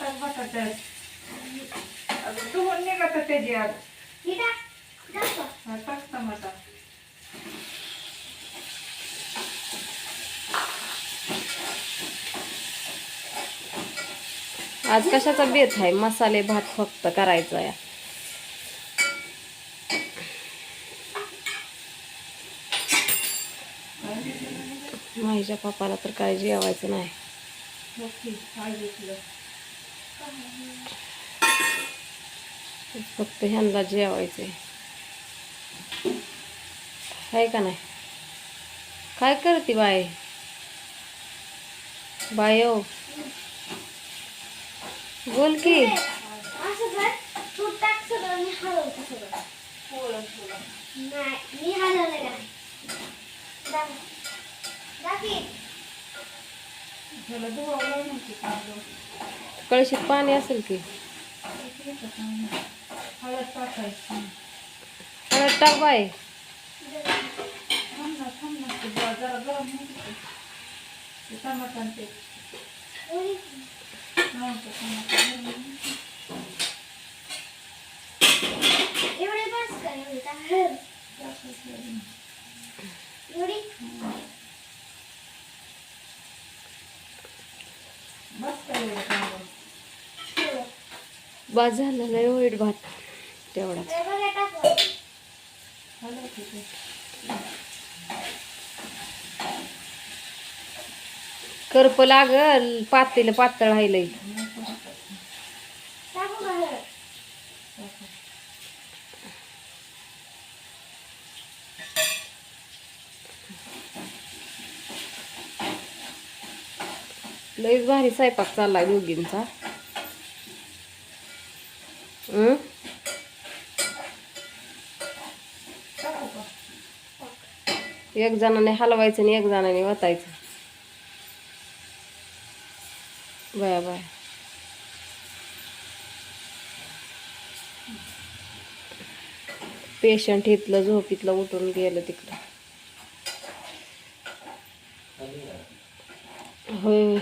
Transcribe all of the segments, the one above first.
टाक बटाट्यात अगं धुवून निघत त्याची आज? टाक. टमाटा कशाचा बेत आहे? मसाले भात फक्त करायचा आहे. माझ्या पप्पाला तर काय जेवायचं नाही. फक्त ह्यांना जेवायचंय. आहे का नाही? काय करते बाय बाय हो. बोल की? कळशीत पाणी असेल की? हळद टाकायची. हळद टाक बाय बस कर, एवढी टाक. टाकायचं. एवढी. बस काय एवढं काढून. ठेव. बाद झालं लय वाईट भात तेवढाच करप लागल पातेलं पातळ राहिलंय. लई लईच भारी स्वयंपाक चाललाय दोघींचा. Hmm? एक जणाने हलवायचं आणि एक जणाने वतायचं. बया बाय. पेशंट इथलं झोपीतलं उठून गेलं तिकडं. होय.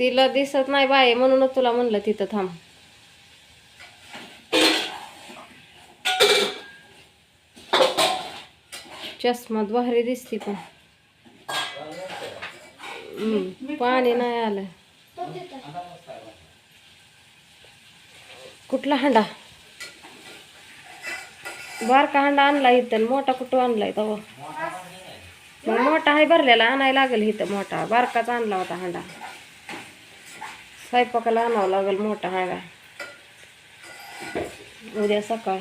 तिला दिसत नाही बाय म्हणूनच तुला म्हणलं तिथं थांब. चष्मात भारी दिसती पण. पाणी नाही आलं. तो. कुठला हांडा? बारका हांडा आणला इथं मोठा कुठं आणलाय तवा? मग मोठा आहे भरलेला आणायला लागेल इथं मोठा. बारकाच आणला होता हांडा. स्वयंपाकाला आणावं लागेल मोठा हाडा. उद्या सकाळ.